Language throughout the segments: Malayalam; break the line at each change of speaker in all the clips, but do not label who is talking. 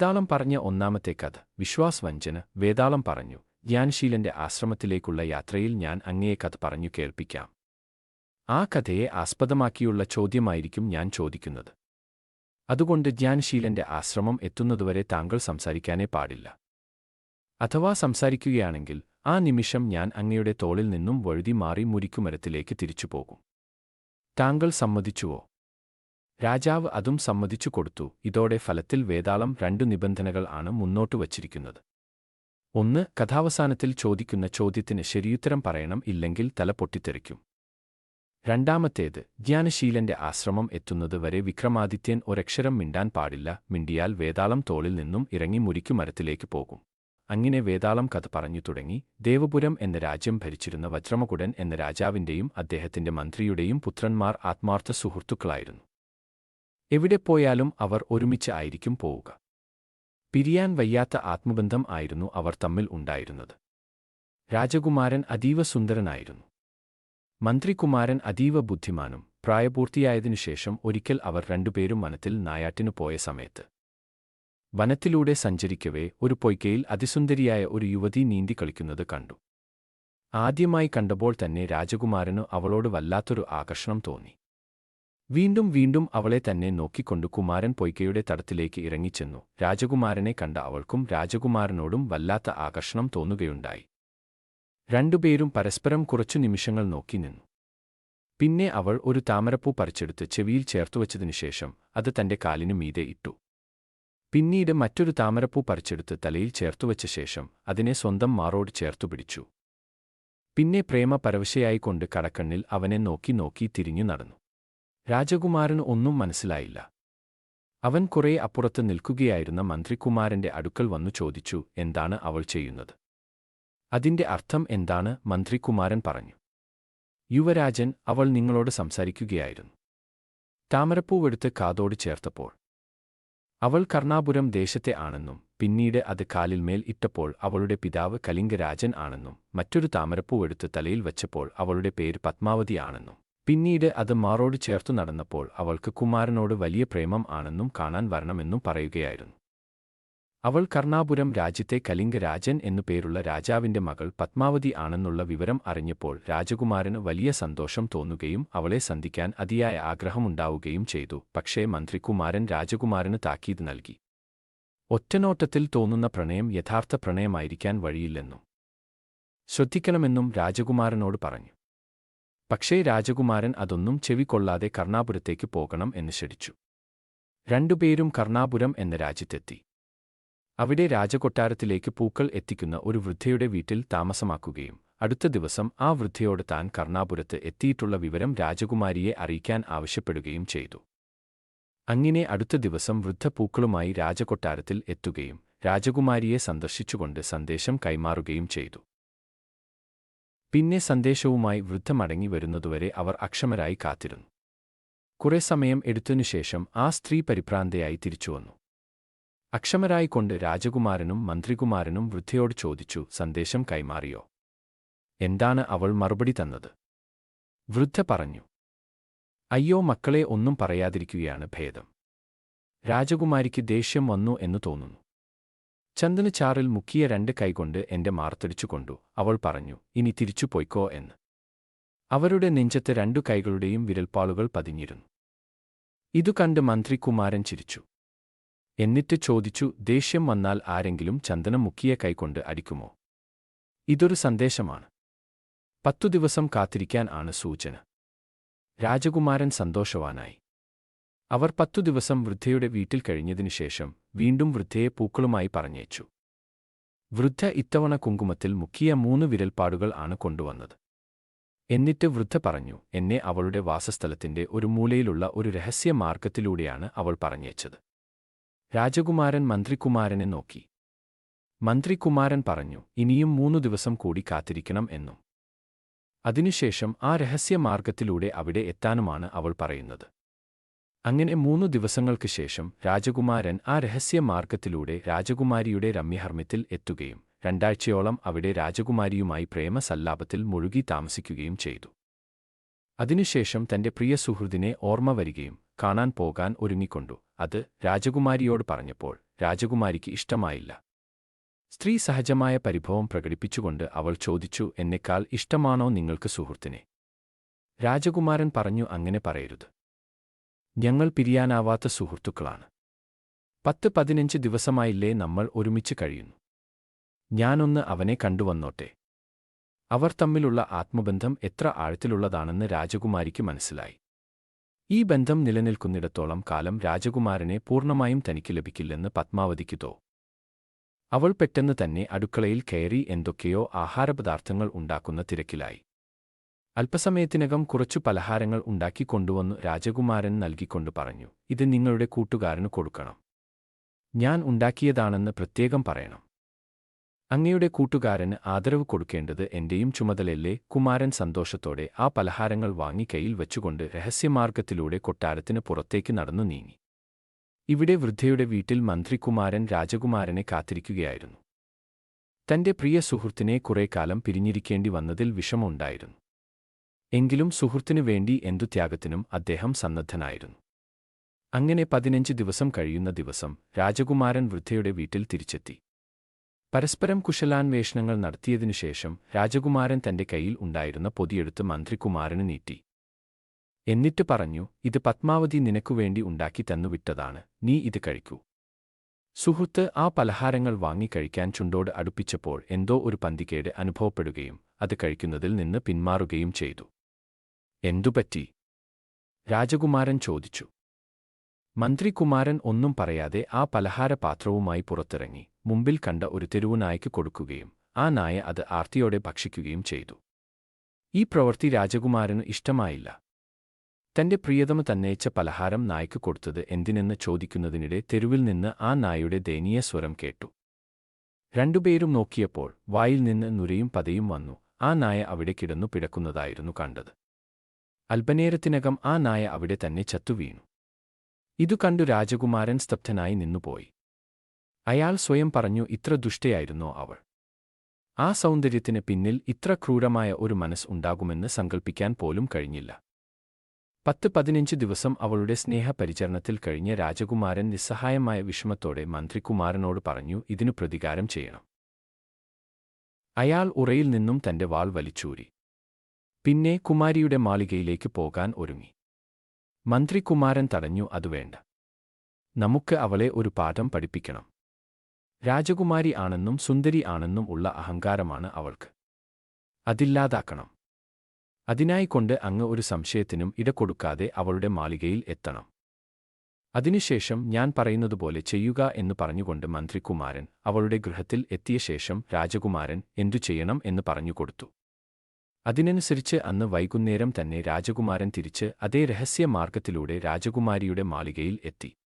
വേതാളം പറഞ്ഞ ഒന്നാമത്തെ കഥ വിശ്വാസ് വഞ്ചന വേതാളം പറഞ്ഞു. ധ്യാൻശീലന്റെ ആശ്രമത്തിലേക്കുള്ള യാത്രയിൽ ഞാൻ അങ്ങയെ കഥ പറഞ്ഞു കേൾപ്പിക്കാം. ആ കഥയെ ആസ്പദമാക്കിയുള്ള ചോദ്യമായിരിക്കും ഞാൻ ചോദിക്കുന്നത്. അതുകൊണ്ട് ധ്യാൻശീലന്റെ ആശ്രമം എത്തുന്നതുവരെ താങ്കൾ സംസാരിക്കാനേ പാടില്ല. അഥവാ സംസാരിക്കുകയാണെങ്കിൽ ആ നിമിഷം ഞാൻ അങ്ങയുടെ തോളിൽ നിന്നും വഴുതി മാറി മുരിക്കുമരത്തിലേക്ക് തിരിച്ചുപോകും. താങ്കൾ സമ്മതിച്ചുവോ? രാജാവ് അതും സമ്മതിച്ചു കൊടുത്തു. ഇതോടെ ഫലത്തിൽ വേതാളം രണ്ടു നിബന്ധനകൾ ആണ് മുന്നോട്ട് വച്ചിരിക്കുന്നത്. ഒന്ന് കഥാവസാനത്തിൽ ചോദിക്കുന്ന ചോദ്യത്തിന് ശരിയുത്തരം പറയണം ഇല്ലെങ്കിൽ തല പൊട്ടിത്തെറിക്കും. രണ്ടാമത്തേത് ജ്ഞാനശീലന്റെ ആശ്രമം എത്തുന്നത് വരെ വിക്രമാദിത്യൻ ഒരക്ഷരം മിണ്ടാൻ പാടില്ല. മിണ്ടിയാൽ വേതാളം തോളിൽ നിന്നും ഇറങ്ങി മുരിക്കുമരത്തിലേക്ക് പോകും. അങ്ങനെ വേതാളം കഥ പറഞ്ഞു തുടങ്ങി. ദേവപുരം എന്ന രാജ്യം ഭരിച്ചിരുന്ന വജ്രമകുടൻ എന്ന രാജാവിന്റെയും അദ്ദേഹത്തിന്റെ മന്ത്രിയുടെയും പുത്രന്മാർ ആത്മാർത്ഥ സുഹൃത്തുക്കളായിരുന്നു. എവിടെ പോയാലും അവർ ഒരുമിച്ച് ആയിരിക്കും പോവുക. പിരിയാൻ വയ്യാത്ത ആത്മബന്ധം ആയിരുന്നു അവർ തമ്മിൽ ഉണ്ടായിരുന്നത്. രാജകുമാരൻ അതീവ സുന്ദരനായിരുന്നു. മന്ത്രികുമാരൻ അതീവ ബുദ്ധിമാനും പ്രായപൂർത്തിയായതിനുശേഷം ഒരിക്കൽ അവർ രണ്ടുപേരും വനത്തിൽ നായാട്ടിനു പോയ സമയത്ത്. വനത്തിലൂടെ സഞ്ചരിക്കവേ ഒരു പൊയ്ക്കയിൽ അതിസുന്ദരിയായ ഒരു യുവതി നീന്തി കളിക്കുന്നത് കണ്ടു. ആദ്യമായി കണ്ടപ്പോൾ തന്നെ രാജകുമാരനു അവളോട് വല്ലാത്തൊരു ആകർഷണം തോന്നി. വീണ്ടും വീണ്ടും അവളെ തന്നെ നോക്കിക്കൊണ്ട് കുമാരൻ പൊയ്ക്കയുടെ തടത്തിലേക്ക് ഇറങ്ങിച്ചെന്നു. രാജകുമാരനെ കണ്ട അവൾക്കും രാജകുമാരനോടും വല്ലാത്ത ആകർഷണം തോന്നുകയുണ്ടായി. രണ്ടുപേരും പരസ്പരം കുറച്ചു നിമിഷങ്ങൾ നോക്കി നിന്നു. പിന്നെ അവൾ ഒരു താമരപ്പൂ പറിച്ചെടുത്ത് ചെവിയിൽ ചേർത്തുവച്ചതിനുശേഷം അത് തന്റെ കാലിനു മീതെ ഇട്ടു. പിന്നീട് മറ്റൊരു താമരപ്പൂ പറിച്ചെടുത്ത് തലയിൽ ചേർത്തുവച്ച ശേഷം അതിനെ സ്വന്തം മാറോട് ചേർത്തുപിടിച്ചു പിന്നെ പ്രേമ പരവശയായിക്കൊണ്ട് കടക്കണ്ണിൽ അവനെ നോക്കി നോക്കി തിരിഞ്ഞു നടന്നു. രാജകുമാരന് ഒന്നും മനസ്സിലായില്ല. അവൻ കുറെ അപ്പുറത്ത് നിൽക്കുകയായിരുന്ന മന്ത്രികുമാരന്റെ അടുക്കൽ വന്നു ചോദിച്ചു എന്താണ് അവൾ ചെയ്യുന്നത്? അതിന്റെ അർത്ഥം എന്താണ്? മന്ത്രികുമാരൻ പറഞ്ഞു. യുവരാജൻ അവൾ നിങ്ങളോട് സംസാരിക്കുകയായിരുന്നു. താമരപ്പൂവെടുത്ത് കാതോട് ചേർത്തപ്പോൾ. അവൾ കർണാപുരം ദേശത്തെ ആണെന്നും പിന്നീട് അത് കാലിൽമേൽ ഇട്ടപ്പോൾ അവളുടെ പിതാവ് കലിംഗരാജൻ ആണെന്നും മറ്റൊരു താമരപ്പൂവെടുത്ത് തലയിൽ വച്ചപ്പോൾ അവളുടെ പേര് പത്മാവതി ആണെന്നും. പിന്നീട് അത് മാറോട് ചേർത്തു നടന്നപ്പോൾ അവൾക്ക് കുമാരനോട് വലിയ പ്രേമം ആണെന്നും കാണാൻ വരണമെന്നും പറയുകയായിരുന്നു. അവൾ കർണാപുരം രാജ്യത്തെ കലിംഗരാജൻ എന്നു പേരുള്ള രാജാവിന്റെ മകൾ പത്മാവതി ആണെന്നുള്ള വിവരം അറിഞ്ഞപ്പോൾ രാജകുമാരന് വലിയ സന്തോഷം തോന്നുകയും അവളെ സന്ധിക്കാൻ അതിയായ ആഗ്രഹമുണ്ടാവുകയും ചെയ്തു. പക്ഷേ മന്ത്രികുമാരൻ രാജകുമാരന് താക്കീത് നൽകി. ഒറ്റനോട്ടത്തിൽ തോന്നുന്ന പ്രണയം യഥാർത്ഥ പ്രണയമായിരിക്കാൻ വഴിയില്ലെന്നും. ശ്രദ്ധിക്കണമെന്നും രാജകുമാരനോട് പറഞ്ഞു. പക്ഷേ രാജകുമാരൻ അതൊന്നും ചെവിക്കൊള്ളാതെ കർണാപുരത്തേക്ക് പോകണം എന്ന് ക്ഷണിച്ചു രണ്ടുപേരും കർണാപുരം എന്ന രാജ്യത്തെത്തി. അവിടെ രാജകൊട്ടാരത്തിലേക്ക് പൂക്കൾ എത്തിക്കുന്ന ഒരു വൃദ്ധയുടെ വീട്ടിൽ താമസമാക്കുകയും അടുത്ത ദിവസം ആ വൃദ്ധയോട് താൻ കർണാപുരത്ത് എത്തിയിട്ടുള്ള വിവരം രാജകുമാരിയെ അറിയിക്കാൻ ആവശ്യപ്പെടുകയും ചെയ്തു. അങ്ങനെ അടുത്ത ദിവസം വൃദ്ധ പൂക്കളുമായി രാജകൊട്ടാരത്തിൽ എത്തുകയും രാജകുമാരിയെ സന്ദർശിച്ചുകൊണ്ട് സന്ദേശം കൈമാറുകയും ചെയ്തു. പിന്നെ സന്ദേശവുമായി വൃദ്ധ മടങ്ങി വരുന്നതുവരെ അവർ അക്ഷമരായി കാത്തിരുന്നു. കുറെ സമയം എടുത്തതിനുശേഷം ആ സ്ത്രീ പരിഭ്രാന്തയായി തിരിച്ചുവന്നു അക്ഷമരായിക്കൊണ്ട് രാജകുമാരനും മന്ത്രികുമാരനും വൃദ്ധയോട് ചോദിച്ചു സന്ദേശം കൈമാറിയോ? എന്താണ് അവൾ മറുപടി തന്നത്? വൃദ്ധ പറഞ്ഞു അയ്യോ മക്കളെ ഒന്നും പറയാതിരിക്കുകയാണ് ഭേദം. രാജകുമാരിക്ക് ദേഷ്യം വന്നു എന്ന് തോന്നുന്നു. ചന്ദന് ചാറിൽ മുക്കിയ രണ്ട് കൈകൊണ്ട് എന്റെ മാർത്തടിച്ചുകൊണ്ടു അവൾ പറഞ്ഞു ഇനി തിരിച്ചു പോയിക്കോ എന്ന്. അവരുടെ നെഞ്ചത്ത് രണ്ടു കൈകളുടെയും വിരൽപ്പാളുകൾ പതിഞ്ഞിരുന്നു. ഇതു കണ്ട് മന്ത്രികുമാരൻ ചിരിച്ചു. എന്നിട്ട് ചോദിച്ചു ദേഷ്യം വന്നാൽ ആരെങ്കിലും ചന്ദനം മുക്കിയ കൈകൊണ്ട് അടിക്കുമോ? ഇതൊരു സന്ദേശമാണ്. പത്തു ദിവസം കാത്തിരിക്കാൻ ആണ് സൂചന. രാജകുമാരൻ സന്തോഷവാനായി. അവർ പത്തു ദിവസം വൃദ്ധയുടെ വീട്ടിൽ കഴിഞ്ഞതിനുശേഷം വീണ്ടും വൃദ്ധയെ പൂക്കളുമായി പറഞ്ഞേച്ചു. വൃദ്ധ ഇത്തവണ കുങ്കുമത്തിൽ മുക്കിയ മൂന്ന് വിരൽപ്പാടുകൾ ആണ് കൊണ്ടുവന്നത്. എന്നിട്ട് വൃദ്ധ പറഞ്ഞു എന്നെ അവളുടെ വാസസ്ഥലത്തിന്റെ ഒരു മൂലയിലുള്ള ഒരു രഹസ്യ മാർഗത്തിലൂടെയാണ് അവൾ പറഞ്ഞേച്ചത്. രാജകുമാരൻ മന്ത്രികുമാരനെ നോക്കി. മന്ത്രികുമാരൻ പറഞ്ഞു ഇനിയും മൂന്നു ദിവസം കൂടി കാത്തിരിക്കണം എന്നും. അതിനുശേഷം ആ രഹസ്യ മാർഗത്തിലൂടെ അവിടെ എത്താനുമാണ് അവൾ പറയുന്നത്. അങ്ങനെ മൂന്നു ദിവസങ്ങൾക്ക് ശേഷം രാജകുമാരൻ ആ രഹസ്യമാർഗത്തിലൂടെ രാജകുമാരിയുടെ രമ്യഹർമ്മ്യത്തിൽ എത്തുകയും രണ്ടാഴ്ചയോളം അവിടെ രാജകുമാരിയുമായി പ്രേമസല്ലാപത്തിൽ മുഴുകി താമസിക്കുകയും ചെയ്തു. അതിനുശേഷം തന്റെ പ്രിയ സുഹൃത്തിനെ ഓർമ്മ വരികയും കാണാൻ പോകാൻ ഒരുങ്ങിക്കൊണ്ടു. അത് രാജകുമാരിയോട് പറഞ്ഞപ്പോൾ രാജകുമാരിക്ക് ഇഷ്ടമായില്ല. സ്ത്രീ സഹജമായ പരിഭവം പ്രകടിപ്പിച്ചുകൊണ്ട് അവൾ ചോദിച്ചു എന്നെക്കാൾ ഇഷ്ടമാണോ നിങ്ങൾക്ക് സുഹൃത്തിനെ? രാജകുമാരൻ പറഞ്ഞു അങ്ങനെ പറയരുത്. ഞങ്ങൾ പിരിയാനാവാത്ത സുഹൃത്തുക്കളാണ്. പത്ത് പതിനഞ്ച് ദിവസമായില്ലേ നമ്മൾ ഒരുമിച്ച് കഴിയുന്നു. ഞാനൊന്ന് അവനെ കണ്ടുവന്നോട്ടെ. അവർ തമ്മിലുള്ള ആത്മബന്ധം എത്ര ആഴത്തിലുള്ളതാണെന്ന് രാജകുമാരിക്ക് മനസ്സിലായി. ഈ ബന്ധം നിലനിൽക്കുന്നിടത്തോളം കാലം രാജകുമാരനെ പൂർണമായും തനിക്ക് ലഭിക്കില്ലെന്ന് പത്മാവതിക്ക് തോ. അവൾ പെട്ടെന്ന് തന്നെ അടുക്കളയിൽ കയറി എന്തൊക്കെയോ ആഹാരപദാർത്ഥങ്ങൾ ഉണ്ടാക്കുന്ന തിരക്കിലായി. അല്പസമയത്തിനകം കുറച്ചു പലഹാരങ്ങൾ ഉണ്ടാക്കിക്കൊണ്ടുവന്നു രാജകുമാരൻ നൽകിക്കൊണ്ട് പറഞ്ഞു ഇത് നിങ്ങളുടെ കൂട്ടുകാരന് കൊടുക്കണം. ഞാൻ ഉണ്ടാക്കിയതാണെന്ന് പ്രത്യേകം പറയണം. അങ്ങയുടെ കൂട്ടുകാരന് ആദരവ് കൊടുക്കേണ്ടത് എന്റെയും ചുമതലയല്ലേ? കുമാരൻ സന്തോഷത്തോടെ ആ പലഹാരങ്ങൾ വാങ്ങി കയ്യിൽ വച്ചുകൊണ്ട് രഹസ്യമാർഗത്തിലൂടെ കൊട്ടാരത്തിന് പുറത്തേക്ക് നടന്നു നീങ്ങി. ഇവിടെ വൃദ്ധയുടെ വീട്ടിൽ മന്ത്രികുമാരൻ രാജകുമാരനെ കാത്തിരിക്കുകയായിരുന്നു. തന്റെ പ്രിയ സുഹൃത്തിനെ കുറേക്കാലം പിരിഞ്ഞിരിക്കേണ്ടി വന്നതിൽ വിഷമമുണ്ടായിരുന്നു. എങ്കിലും സുഹൃത്തിനു വേണ്ടി എന്തു ത്യാഗത്തിനും അദ്ദേഹം സന്നദ്ധനായിരുന്നു. അങ്ങനെ പതിനഞ്ച് ദിവസം കഴിയുന്ന ദിവസം രാജകുമാരൻ വൃദ്ധയുടെ വീട്ടിൽ തിരിച്ചെത്തി. പരസ്പരം കുശലാന്വേഷണങ്ങൾ നടത്തിയതിനുശേഷം രാജകുമാരൻ തന്റെ കയ്യിൽ ഉണ്ടായിരുന്ന പൊതിയെടുത്ത് മന്ത്രികുമാരന് നീട്ടി. എന്നിട്ട് പറഞ്ഞു ഇത് പത്മാവതി നിനക്കുവേണ്ടി ഉണ്ടാക്കി തന്നുവിട്ടതാണ് നീ ഇത് കഴിക്കൂ. സുഹൃത്ത് ആ പലഹാരങ്ങൾ വാങ്ങി കഴിക്കാൻ ചുണ്ടോട് അടുപ്പിച്ചപ്പോൾ എന്തോ ഒരു പന്തികേട് അനുഭവപ്പെടുകയും അത് കഴിക്കുന്നതിൽ നിന്ന് പിന്മാറുകയും ചെയ്തു. എന്തുപറ്റി? രാജകുമാരൻ ചോദിച്ചു. മന്ത്രികുമാരൻ ഒന്നും പറയാതെ ആ പലഹാരപാത്രവുമായി പുറത്തിറങ്ങി. മുമ്പിൽ കണ്ട ഒരു തെരുവുനായ്ക്ക് കൊടുക്കുകയും ആ നായ അത് ആർത്തിയോടെ ഭക്ഷിക്കുകയും ചെയ്തു. ഈ പ്രവൃത്തി രാജകുമാരന് ഇഷ്ടമായില്ല. തന്റെ പ്രിയതമ തന്നയിച്ച പലഹാരം നായ്ക്ക് കൊടുത്തത് എന്തിനെന്ന് ചോദിക്കുന്നതിനിടെ തെരുവിൽ നിന്ന് ആ നായയുടെ ദയനീയ സ്വരം കേട്ടു. രണ്ടുപേരും നോക്കിയപ്പോൾ വായിൽ നിന്ന് നുരയും പതയും വന്നു. ആ നായ അവിടെ കിടന്നു പിടക്കുന്നതായിരുന്നു കണ്ടത്. അല്പനേരത്തിനകം ആ നായ അവിടെ തന്നെ ചത്തുവീണു. ഇതു കണ്ടു രാജകുമാരൻ സ്തബ്ധനായി നിന്നുപോയി. അയാൾ സ്വയം പറഞ്ഞു ഇത്ര ദുഷ്ടയായിരുന്നോ അവൾ? ആ സൗന്ദര്യത്തിന് പിന്നിൽ ഇത്ര ക്രൂരമായ ഒരു മനസ്സ് ഉണ്ടാകുമെന്ന് സങ്കൽപ്പിക്കാൻ പോലും കഴിഞ്ഞില്ല. പത്ത് പതിനഞ്ച് ദിവസം അവളുടെ സ്നേഹപരിചരണത്തിൽ കഴിഞ്ഞ രാജകുമാരൻ നിസ്സഹായമായ വിഷമത്തോടെ മന്ത്രികുമാരനോട് പറഞ്ഞു ഇതിനു പ്രതികാരം ചെയ്യണം. അയാൾ ഉറയിൽ നിന്നും തന്റെ വാൾ വലിച്ചൂരി. പിന്നെ കുമാരിയുടെ മാളികയിലേക്ക് പോകാൻ ഒരുങ്ങി. മന്ത്രികുമാരൻ തടഞ്ഞു അതുവേണ്ട നമുക്ക് അവളെ ഒരു പാഠം പഠിപ്പിക്കണം. രാജകുമാരി ആണെന്നും സുന്ദരി ആണെന്നും ഉള്ള അഹങ്കാരമാണ് അവൾക്ക്. അതില്ലാതാക്കണം. അതിനായിക്കൊണ്ട് അങ്ങ് ഒരു സംശയത്തിനും ഇടകൊടുക്കാതെ അവളുടെ മാളികയിൽ എത്തണം. അതിനുശേഷം ഞാൻ പറയുന്നതുപോലെ ചെയ്യുക എന്ന് പറഞ്ഞുകൊണ്ട് മന്ത്രികുമാരൻ അവളുടെ ഗൃഹത്തിൽ എത്തിയ ശേഷം രാജകുമാരൻ എന്തു ചെയ്യണം എന്ന് പറഞ്ഞുകൊടുത്തു അതിനനുസരിച്ച് അന്ന് വൈകുന്നേരം തന്നെ രാജകുമാരൻ തിരിച്ച് അതേ രഹസ്യമാർഗത്തിലൂടെ രാജകുമാരിയുടെ മാളികയിൽ എത്തി.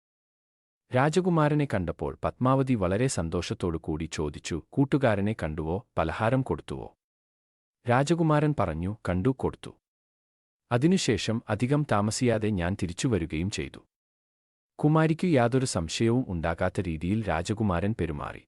രാജകുമാരനെ കണ്ടപ്പോൾ പത്മാവതി വളരെ സന്തോഷത്തോടുകൂടി ചോദിച്ചു കൂട്ടുകാരനെ കണ്ടുവോ? പലഹാരം കൊടുത്തുവോ? രാജകുമാരൻ പറഞ്ഞു കണ്ടു കൊടുത്തു. അതിനുശേഷം അധികം താമസിയാതെ ഞാൻ തിരിച്ചുവരുകയും ചെയ്തു. കുമാരിക്കു യാതൊരു സംശയവും ഉണ്ടാകാത്ത രീതിയിൽ രാജകുമാരൻ പെരുമാറി.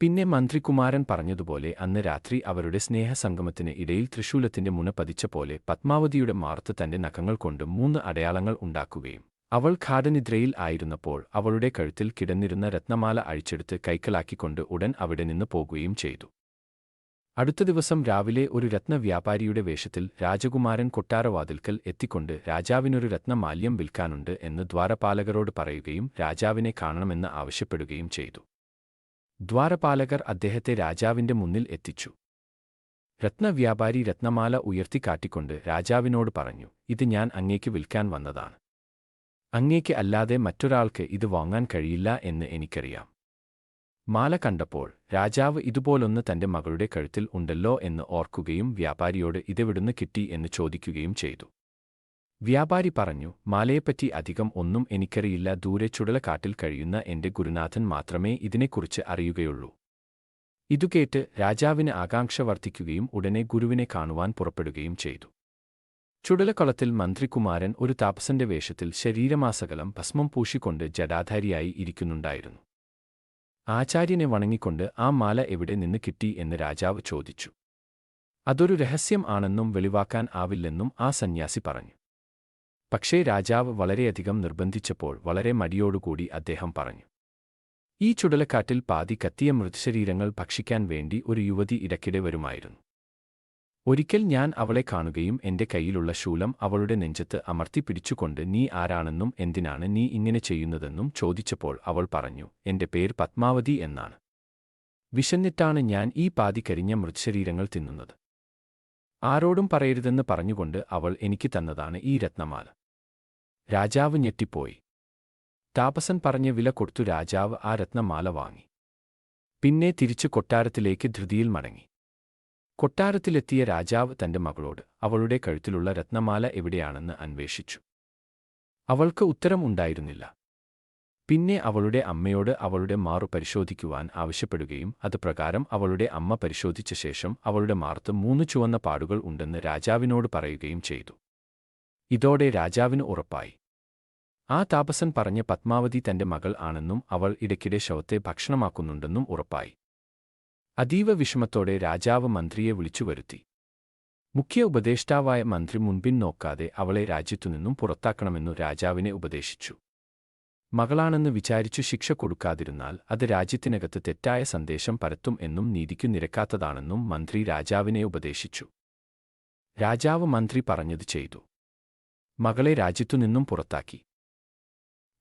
പിന്നെ മന്ത്രികുമാരൻ പറഞ്ഞതുപോലെ അന്ന് രാത്രി അവരുടെ സ്നേഹസംഗമത്തിന് ഇടയിൽ തൃശൂലത്തിന്റെ മുന പതിച്ച പോലെ പത്മാവതിയുടെ മാർത്ത് തന്റെ നഖങ്ങൾ കൊണ്ട് മൂന്ന് അടയാളങ്ങൾ ഉണ്ടാക്കുകയും അവൾ ഘാടനിദ്രയിൽ ആയിരുന്നപ്പോൾ അവളുടെ കഴുത്തിൽ കിടന്നിരുന്ന രത്നമാല അഴിച്ചെടുത്ത് കൈക്കലാക്കിക്കൊണ്ട് ഉടൻ അവിടെ നിന്ന് പോകുകയും ചെയ്തു. അടുത്ത ദിവസം രാവിലെ ഒരു രത്നവ്യാപാരിയുടെ വേഷത്തിൽ രാജകുമാരൻ കൊട്ടാരവാതിൽക്കൽ എത്തിക്കൊണ്ട് രാജാവിനൊരു രത്നമാല്യം വിൽക്കാനുണ്ട് എന്ന് ദ്വാരപാലകരോട് പറയുകയും രാജാവിനെ കാണണമെന്ന് ആവശ്യപ്പെടുകയും ചെയ്തു. ദ്വാരപാലകർ അദ്ദേഹത്തെ രാജാവിന്റെ മുന്നിൽ എത്തിച്ചു. രത്നവ്യാപാരി രത്നമാല ഉയർത്തിക്കാട്ടിക്കൊണ്ട് രാജാവിനോട് പറഞ്ഞു ഇത് ഞാൻ അങ്ങേക്ക് വിൽക്കാൻ വന്നതാണ്. അങ്ങേക്ക് അല്ലാതെ മറ്റൊരാൾക്ക് ഇത് വാങ്ങാൻ കഴിയില്ല എന്ന് എനിക്കറിയാം. മാല കണ്ടപ്പോൾ രാജാവ് ഇതുപോലൊന്ന് തന്റെ മകളുടെ കഴുത്തിൽ ഉണ്ടല്ലോ എന്ന് ഓർക്കുകയും വ്യാപാരിയോട് ഇതെവിടുന്ന് കിട്ടി എന്ന് ചോദിക്കുകയും ചെയ്തു. വ്യാപാരി പറഞ്ഞു മാലയെപ്പറ്റി അധികം ഒന്നും എനിക്കറിയില്ല. ദൂരെ ചുടലക്കാട്ടിൽ കഴിയുന്ന എന്റെ ഗുരുനാഥൻ മാത്രമേ ഇതിനെക്കുറിച്ച് അറിയുകയുള്ളൂ ഇതുകേട്ട് രാജാവിന് ആകാംക്ഷ വർദ്ധിക്കുകയും ഉടനെ ഗുരുവിനെ കാണുവാൻ പുറപ്പെടുകയും ചെയ്തു. ചുടലക്കൊളത്തിൽ മന്ത്രികുമാരൻ ഒരു താപസന്റെ വേഷത്തിൽ ശരീരമാസകലം ഭസ്മം പൂശിക്കൊണ്ട് ജടാധാരിയായി ഇരിക്കുന്നുണ്ടായിരുന്നു. ആചാര്യനെ വണങ്ങിക്കൊണ്ട് ആ മാല എവിടെ നിന്ന് കിട്ടി എന്ന് രാജാവ് ചോദിച്ചു. അതൊരു രഹസ്യം ആണെന്നും വെളിവാക്കാൻ ആവില്ലെന്നും ആ സന്യാസി പറഞ്ഞു. പക്ഷേ രാജാവ് വളരെയധികം നിർബന്ധിച്ചപ്പോൾ വളരെ മടിയോടുകൂടി അദ്ദേഹം പറഞ്ഞു ഈ ചുടലക്കാറ്റിൽ പാതി കത്തിയ മൃതശരീരങ്ങൾ ഭക്ഷിക്കാൻ വേണ്ടി ഒരു യുവതി ഇടയ്ക്കിടെ വരുമായിരുന്നു. ഒരിക്കൽ ഞാൻ അവളെ കാണുകയും എന്റെ കയ്യിലുള്ള ശൂലം അവളുടെ നെഞ്ചത്ത് അമർത്തി പിടിച്ചുകൊണ്ട് നീ ആരാണെന്നും എന്തിനാണ് നീ ഇങ്ങനെ ചെയ്യുന്നതെന്നും ചോദിച്ചപ്പോൾ അവൾ പറഞ്ഞു എന്റെ പേര് പത്മാവതി എന്നാണ്. വിശന്നിട്ടാണ് ഞാൻ ഈ പാതി കരിഞ്ഞ മൃതശരീരങ്ങൾ തിന്നുന്നത്. ആരോടും പറയരുതെന്ന് പറഞ്ഞുകൊണ്ട് അവൾ എനിക്ക് തന്നതാണ് ഈ രത്നമാല. രാജാവ് ഞെട്ടിപ്പോയി. താപസൻ പറഞ്ഞ വില കൊടുത്തു രാജാവ് ആ രത്നമാല വാങ്ങി. പിന്നെ തിരിച്ചു കൊട്ടാരത്തിലേക്ക് ധൃതിയിൽ മടങ്ങി. കൊട്ടാരത്തിലെത്തിയ രാജാവ് തന്റെ മകളോട് അവളുടെ കഴുത്തിലുള്ള രത്നമാല എവിടെയാണെന്ന് അന്വേഷിച്ചു. അവൾക്ക് ഉത്തരം ഉണ്ടായിരുന്നില്ല. പിന്നെ അവളുടെ അമ്മയോട് അവളുടെ മാറു പരിശോധിക്കുവാൻ ആവശ്യപ്പെടുകയും അത് പ്രകാരം അവളുടെ അമ്മ പരിശോധിച്ച ശേഷം അവളുടെ മാർത്ത് മൂന്ന് ചുവന്ന പാടുകൾ ഉണ്ടെന്ന് രാജാവിനോട് പറയുകയും ചെയ്തു. ഇതോടെ രാജാവിന് ഉറപ്പായി. ആ താപസൻ പറഞ്ഞ പത്മാവതി തന്റെ മകൾ ആണെന്നും അവൾ ഇടയ്ക്കിടെ ശവത്തെ ഭക്ഷണമാക്കുന്നുണ്ടെന്നും ഉറപ്പായി. അതീവ വിഷമത്തോടെ രാജാവ് മന്ത്രിയെ വിളിച്ചുവരുത്തി മുഖ്യ ഉപദേഷ്ടാവായ മന്ത്രി മുൻപിൻ നോക്കാതെ അവളെ രാജ്യത്തുനിന്നും പുറത്താക്കണമെന്നു രാജാവിനെ ഉപദേശിച്ചു. മകളാണെന്ന് വിചാരിച്ചു ശിക്ഷ കൊടുക്കാതിരുന്നാൽ അത് രാജ്യത്തിനകത്ത് തെറ്റായ സന്ദേശം പരത്തും എന്നും നീതിക്കു നിരക്കാത്തതാണെന്നും മന്ത്രി രാജാവിനെ ഉപദേശിച്ചു. രാജാവ് മന്ത്രി പറഞ്ഞത് ചെയ്തു. മകളെ രാജ്യത്തുനിന്നും പുറത്താക്കി.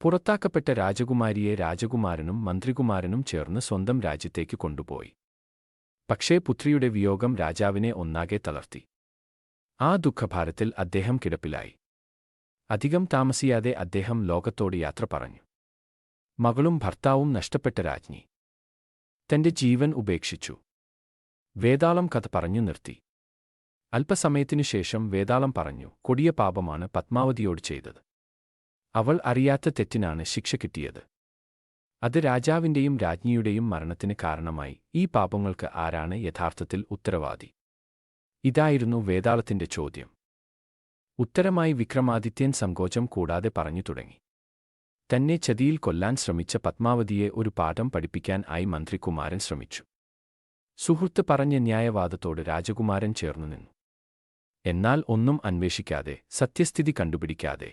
പുറത്താക്കപ്പെട്ട രാജകുമാരിയെ രാജകുമാരനും മന്ത്രികുമാരനും ചേർന്ന് സ്വന്തം രാജ്യത്തേക്ക് കൊണ്ടുപോയി. പക്ഷേ പുത്രിയുടെ വിയോഗം രാജാവിനെ ഒന്നാകെ തളർത്തി. ആ ദുഃഖഭാരത്തിൽ അദ്ദേഹം കിടപ്പിലായി. അധികം താമസിയാതെ അദ്ദേഹം ലോകത്തോട് യാത്ര പറഞ്ഞു. മകളും ഭർത്താവും നഷ്ടപ്പെട്ട രാജ്ഞി. തന്റെ ജീവൻ ഉപേക്ഷിച്ചു. വേതാളം കഥ പറഞ്ഞു നിർത്തി. അല്പസമയത്തിനു ശേഷം വേതാളം പറഞ്ഞു കൊടിയ പാപമാണ് പത്മാവതിയോട് ചെയ്തത്. അവൾ അറിയാത്ത തെറ്റിനാണ് ശിക്ഷ കിട്ടിയത്. അത് രാജാവിന്റെയും രാജ്ഞിയുടെയും മരണത്തിന് കാരണമായി. ഈ പാപങ്ങൾക്ക് ആരാണ് യഥാർത്ഥത്തിൽ ഉത്തരവാദി? ഇതായിരുന്നു വേതാളത്തിന്റെ ചോദ്യം. ഉത്തരമായി വിക്രമാദിത്യൻ സങ്കോചം കൂടാതെ പറഞ്ഞു തുടങ്ങി. തന്നെ ചതിയിൽ കൊല്ലാൻ ശ്രമിച്ച പത്മാവതിയെ ഒരു പാഠം പഠിപ്പിക്കാൻ ആയി മന്ത്രികുമാരൻ ശ്രമിച്ചു. സുഹൃത്ത് പറഞ്ഞ ന്യായവാദത്തോട് രാജകുമാരൻ ചേർന്നു നിന്നു. എന്നാൽ ഒന്നും അന്വേഷിക്കാതെ സത്യസ്ഥിതി കണ്ടുപിടിക്കാതെ.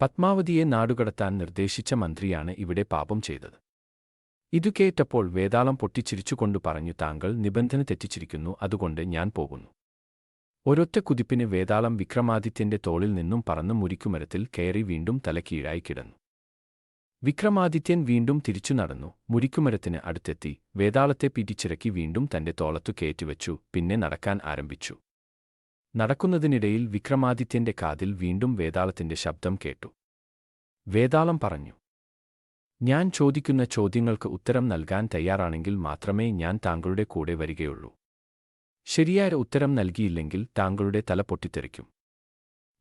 പത്മാവതിയെ നാടുകടത്താൻ നിർദ്ദേശിച്ച മന്ത്രിയാണ് ഇവിടെ പാപം ചെയ്തത്. ഇതു കേട്ടപ്പോൾ വേതാളം പൊട്ടിച്ചിരിച്ചുകൊണ്ടു പറഞ്ഞു താങ്കൾ നിബന്ധന തെറ്റിച്ചിരിക്കുന്നു അതുകൊണ്ട് ഞാൻ പോകുന്നു. ഒരൊറ്റ കുതിപ്പിന് വേതാളം വിക്രമാദിത്യന്റെ തോളിൽ നിന്നും പറന്ന് മുരിക്കുമരത്തിൽ കയറി വീണ്ടും തലക്കീഴായി കിടന്നു. വിക്രമാദിത്യൻ വീണ്ടും തിരിച്ചു നടന്നു മുരിക്കുമരത്തിന് അടുത്തെത്തി വേതാളത്തെ പിടിച്ചിറക്കി വീണ്ടും തന്റെ തോളത്തു കയറ്റിവച്ചു പിന്നെ നടക്കാൻ ആരംഭിച്ചു. നടക്കുന്നതിനിടയിൽ വിക്രമാദിത്യന്റെ കാതിൽ വീണ്ടും വേതാളത്തിന്റെ ശബ്ദം കേട്ടു. വേതാളം പറഞ്ഞു ഞാൻ ചോദിക്കുന്ന ചോദ്യങ്ങൾക്ക് ഉത്തരം നൽകാൻ തയ്യാറാണെങ്കിൽ മാത്രമേ ഞാൻ താങ്കളുടെ കൂടെ വരികയുള്ളൂ. ശരിയായ ഉത്തരം നൽകിയില്ലെങ്കിൽ താങ്കളുടെ തല പൊട്ടിത്തെറിക്കും.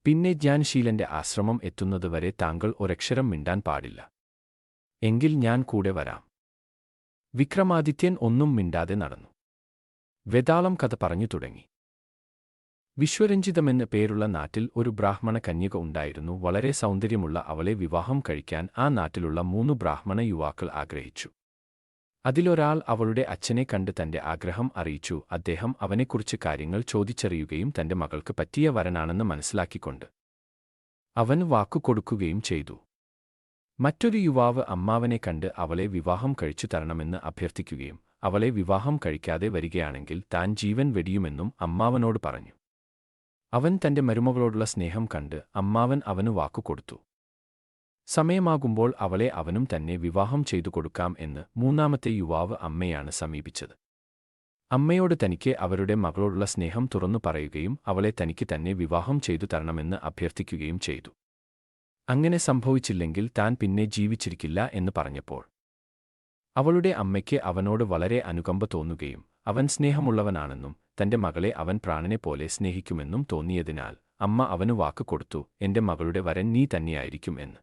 പിന്നെ ജ്ഞാൻശീലന്റെ ആശ്രമം എത്തുന്നതുവരെ താങ്കൾ ഒരക്ഷരം മിണ്ടാൻ പാടില്ല. എങ്കിൽ ഞാൻ കൂടെ വരാം. വിക്രമാദിത്യൻ ഒന്നും മിണ്ടാതെ നടന്നു. വേതാളം കഥ പറഞ്ഞു തുടങ്ങി. വിശ്വരഞ്ജിതമെന്ന് പേരുള്ള നാട്ടിൽ ഒരു ബ്രാഹ്മണ കന്യക ഉണ്ടായിരുന്നു. വളരെ സൗന്ദര്യമുള്ള അവളെ വിവാഹം കഴിക്കാൻ ആ നാട്ടിലുള്ള മൂന്ന് ബ്രാഹ്മണ യുവാക്കൾ ആഗ്രഹിച്ചു. അതിലൊരാൾ അവളുടെ അച്ഛനെ കണ്ട് തന്റെ ആഗ്രഹം അറിയിച്ചു. അദ്ദേഹം അവനെക്കുറിച്ച് കാര്യങ്ങൾ ചോദിച്ചറിയുകയും തന്റെ മകൾക്ക് പറ്റിയ വരനാണെന്ന് മനസ്സിലാക്കിക്കൊണ്ട് അവൻ വാക്കുകൊടുക്കുകയും ചെയ്തു. മറ്റൊരു യുവാവ് അമ്മാവനെ കണ്ട് അവളെ വിവാഹം കഴിച്ചു തരണമെന്ന് അഭ്യർത്ഥിക്കുകയും അവളെ വിവാഹം കഴിക്കാതെ വരികയാണെങ്കിൽ താൻ ജീവൻ വെടിയുമെന്നും അമ്മാവനോട് പറഞ്ഞു. അവൻ തന്റെ മരുമകളോടുള്ള സ്നേഹം കണ്ട് അമ്മാവൻ അവനു വാക്കുകൊടുത്തു സമയമാകുമ്പോൾ അവളെ അവനും തന്നെ വിവാഹം ചെയ്തു കൊടുക്കാം എന്ന് മൂന്നാമത്തെ യുവാവ് അമ്മയാണ് സമീപിച്ചത്. അമ്മയോട് തനിക്ക് അവരുടെ മകളോടുള്ള സ്നേഹം തുറന്നു പറയുകയും അവളെ തനിക്ക് തന്നെ വിവാഹം ചെയ്തു തരണമെന്ന് അഭ്യർത്ഥിക്കുകയും ചെയ്തു. അങ്ങനെ സംഭവിച്ചില്ലെങ്കിൽ താൻ പിന്നെ ജീവിച്ചിരിക്കില്ല എന്ന് പറഞ്ഞപ്പോൾ. അവളുടെ അമ്മയ്ക്ക് അവനോട് വളരെ അനുകമ്പ തോന്നുകയും അവൻ സ്നേഹമുള്ളവനാണെന്നും തന്റെ മകളെ അവൻ പ്രാണനെ പോലെ സ്നേഹിക്കുമെന്നും തോന്നിയതിനാൽ അമ്മ അവനു വാക്ക് കൊടുത്തു എന്റെ മകളുടെ വരൻ നീ തന്നെയായിരിക്കും എന്ന്.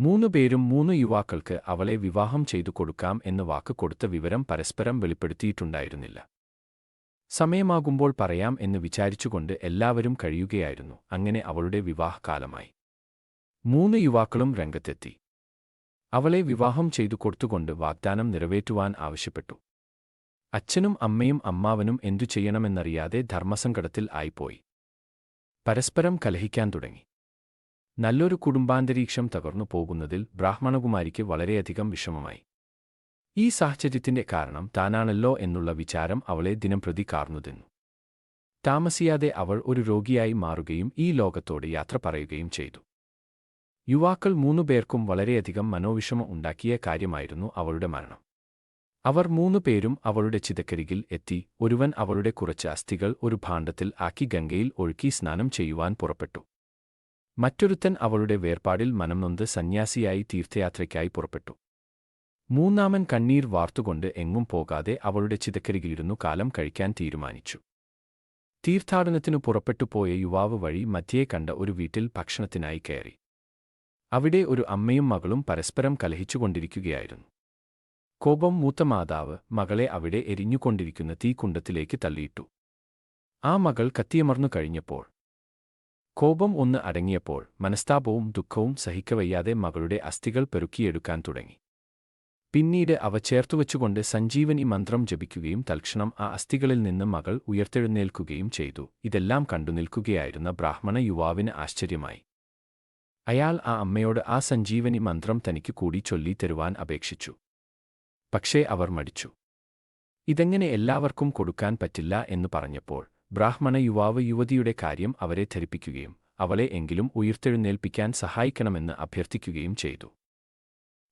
മൂന്നു പേരും മൂന്ന് യുവാക്കൾക്ക് അവളെ വിവാഹം ചെയ്തു കൊടുക്കാം എന്ന് വാക്ക് കൊടുത്ത വിവരം പരസ്പരം വെളിപ്പെടുത്തിയിട്ടുണ്ടായിരുന്നില്ല. സമയമാകുമ്പോൾ പറയാം എന്ന് വിചാരിച്ചുകൊണ്ട് എല്ലാവരും കഴിയുകയായിരുന്നു. അങ്ങനെ അവളുടെ വിവാഹകാലമായി. മൂന്ന് യുവാക്കളും രംഗത്തെത്തി. അവളെ വിവാഹം ചെയ്തു കൊടുത്തുകൊണ്ട് വാഗ്ദാനം നിറവേറ്റുവാൻ ആവശ്യപ്പെട്ടു. അച്ഛനും അമ്മയും അമ്മാവനും എന്തു ചെയ്യണമെന്നറിയാതെ ധർമ്മസങ്കടത്തിൽ ആയിപ്പോയി. പരസ്പരം കലഹിക്കാൻ തുടങ്ങി. നല്ലൊരു കുടുംബാന്തരീക്ഷം തകർന്നു പോകുന്നതിൽ ബ്രാഹ്മണകുമാരിക്ക് വളരെയധികം വിഷമമായി. ഈ സാഹചര്യത്തിന്റെ കാരണം താനാണല്ലോ എന്നുള്ള വിചാരം അവളെ ദിനംപ്രതി കാർന്നുതിന്നു താമസിയാതെ അവൾ ഒരു രോഗിയായി മാറുകയും ഈ ലോകത്തോട് യാത്ര പറയുകയും ചെയ്തു. യുവാക്കൾ മൂന്നുപേർക്കും വളരെയധികം മനോവിഷമം ഉണ്ടാക്കിയ കാര്യമായിരുന്നു അവളുടെ മരണം. അവർ മൂന്നുപേരും അവളുടെ ചിതക്കരികിൽ എത്തി. ഒരുവൻ അവളുടെ കുറച്ച് അസ്ഥികൾ ഒരു ഭാണ്ഡത്തിൽ ആക്കി ഗംഗയിൽ ഒഴുക്കി സ്നാനം ചെയ്യുവാൻ പുറപ്പെട്ടു. മറ്റൊരുത്തൻ അവളുടെ വേർപാടിൽ മനംനൊന്ത് സന്യാസിയായി തീർത്ഥയാത്രയ്ക്കായി പുറപ്പെട്ടു. മൂന്നാമൻ കണ്ണീർ വാർത്തുകൊണ്ട് എങ്ങും പോകാതെ അവളുടെ ചിതക്കരികിലിരുന്നു കാലം കഴിക്കാൻ തീരുമാനിച്ചു. തീർത്ഥാടനത്തിനു പുറപ്പെട്ടുപോയ യുവാവ് വഴി മധ്യയെ കണ്ട ഒരു വീട്ടിൽ ഭക്ഷണത്തിനായി കയറി. അവിടെ ഒരു അമ്മയും മകളും പരസ്പരം കലഹിച്ചുകൊണ്ടിരിക്കുകയായിരുന്നു. കോപം മൂത്ത മാതാവ് മകളെ അവിടെ എരിഞ്ഞുകൊണ്ടിരിക്കുന്ന തീക്കുണ്ടത്തിലേക്ക് തള്ളിയിട്ടു. ആ മകൾ കത്തിയമർന്നു കഴിഞ്ഞപ്പോൾ. കോപം ഒന്ന് അടങ്ങിയപ്പോൾ മനസ്താപവും ദുഃഖവും സഹിക്കവയ്യാതെ മകളുടെ അസ്ഥികൾ പെറുക്കിയെടുക്കാൻ തുടങ്ങി. പിന്നീട് അവ ചേർത്തുവച്ചുകൊണ്ട് സഞ്ജീവനി മന്ത്രം ജപിക്കുകയും തൽക്ഷണം ആ അസ്ഥികളിൽ നിന്ന് മകൾ ഉയർത്തെഴുന്നേൽക്കുകയും ചെയ്തു. ഇതെല്ലാം കണ്ടുനിൽക്കുകയായിരുന്ന ബ്രാഹ്മണ യുവാവിന് ആശ്ചര്യമായി. അയാൾ ആ അമ്മയോട് ആ സഞ്ജീവനി മന്ത്രം തനിക്ക് കൂടി ചൊല്ലി തരുവാൻ അപേക്ഷിച്ചു. പക്ഷേ അവർ മടിച്ചു. ഇതെങ്ങനെ എല്ലാവർക്കും കൊടുക്കാൻ പറ്റില്ല എന്ന് പറഞ്ഞപ്പോൾ ബ്രാഹ്മണ യുവാവ് യുവതിയുടെ കാര്യം അവരെ ധരിപ്പിക്കുകയും അവളെ എങ്കിലും ഉയർത്തെഴുന്നേൽപ്പിക്കാൻ സഹായിക്കണമെന്ന് അഭ്യർത്ഥിക്കുകയും ചെയ്തു.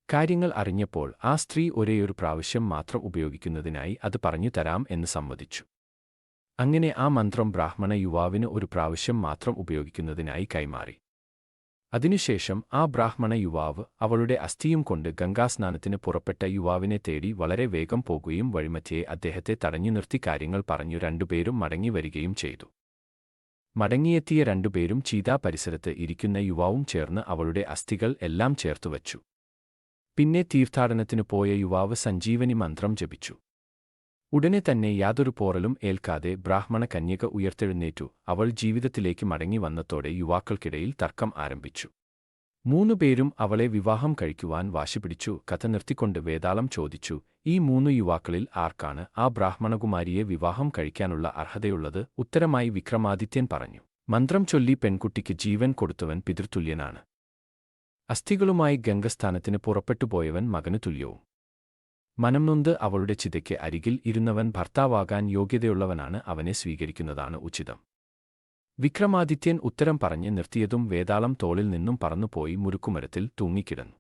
കാര്യങ്ങൾ അറിഞ്ഞപ്പോൾ ആ സ്ത്രീ ഒരേയൊരു പ്രാവശ്യം മാത്രം ഉപയോഗിക്കുന്നതിനായി അത് പറഞ്ഞു തരാം എന്ന് സമ്മതിച്ചു. അങ്ങനെ ആ മന്ത്രം ബ്രാഹ്മണ യുവാവിന് ഒരു പ്രാവശ്യം മാത്രം ഉപയോഗിക്കുന്നതിനായി കൈമാറി. അതിനുശേഷം ആ ബ്രാഹ്മണ യുവാവ് അവളുടെ അസ്ഥിയും കൊണ്ട് ഗംഗാസ്നാനത്തിന് പുറപ്പെട്ട യുവാവിനെ തേടി വളരെ വേഗം പോകുകയും വഴിമറ്റിയെ അദ്ദേഹത്തെ തടഞ്ഞു നിർത്തി കാര്യങ്ങൾ പറഞ്ഞു രണ്ടുപേരും മടങ്ങിവരികയും ചെയ്തു. മടങ്ങിയെത്തിയ രണ്ടുപേരും ചീതാ പരിസരത്ത് ഇരിക്കുന്ന യുവാവും ചേർന്ന് അവളുടെ അസ്ഥികൾ എല്ലാം ചേർത്തുവച്ചു. പിന്നെ തീർത്ഥാടനത്തിനു പോയ യുവാവ് സഞ്ജീവനി മന്ത്രം ജപിച്ചു. ഉടനെ തന്നെ യാതൊരു പോറലും ഏൽക്കാതെ ബ്രാഹ്മണ കന്യക ഉയർത്തെഴുന്നേറ്റു. അവൾ ജീവിതത്തിലേക്ക് മടങ്ങി വന്നതോടെ യുവാക്കൾക്കിടയിൽ തർക്കം ആരംഭിച്ചു. മൂന്നു പേരും അവളെ വിവാഹം കഴിക്കുവാൻ വാശിപിടിച്ചു. കഥ നിർത്തിക്കൊണ്ട് വേതാളം ചോദിച്ചു ഈ മൂന്നു യുവാക്കളിൽ ആർക്കാണ് ആ ബ്രാഹ്മണകുമാരിയെ വിവാഹം കഴിക്കാനുള്ള അർഹതയുള്ളത്? ഉത്തരമായി വിക്രമാദിത്യൻ പറഞ്ഞു മന്ത്രം ചൊല്ലി പെൺകുട്ടിക്ക് ജീവൻ കൊടുത്തവൻ പിതൃതുല്യനാണ്. അസ്ഥികളുമായി ഗംഗസ്ഥാനത്തിന് പുറപ്പെട്ടുപോയവൻ മകനു തുല്യവും. മനംനൊന്ത് അവളുടെ ചിതയ്ക്ക് അരികിൽ ഇരുന്നവൻ ഭർത്താവാകാൻ യോഗ്യതയുള്ളവനാണ് അവനെ സ്വീകരിക്കുന്നതാണ് ഉചിതം. വിക്രമാദിത്യൻ ഉത്തരം പറഞ്ഞ് നിർത്തിയതും വേതാളം തോളിൽ നിന്നും പറന്നുപോയി മുരുക്കുമരത്തിൽ തൂങ്ങിക്കിടന്നു.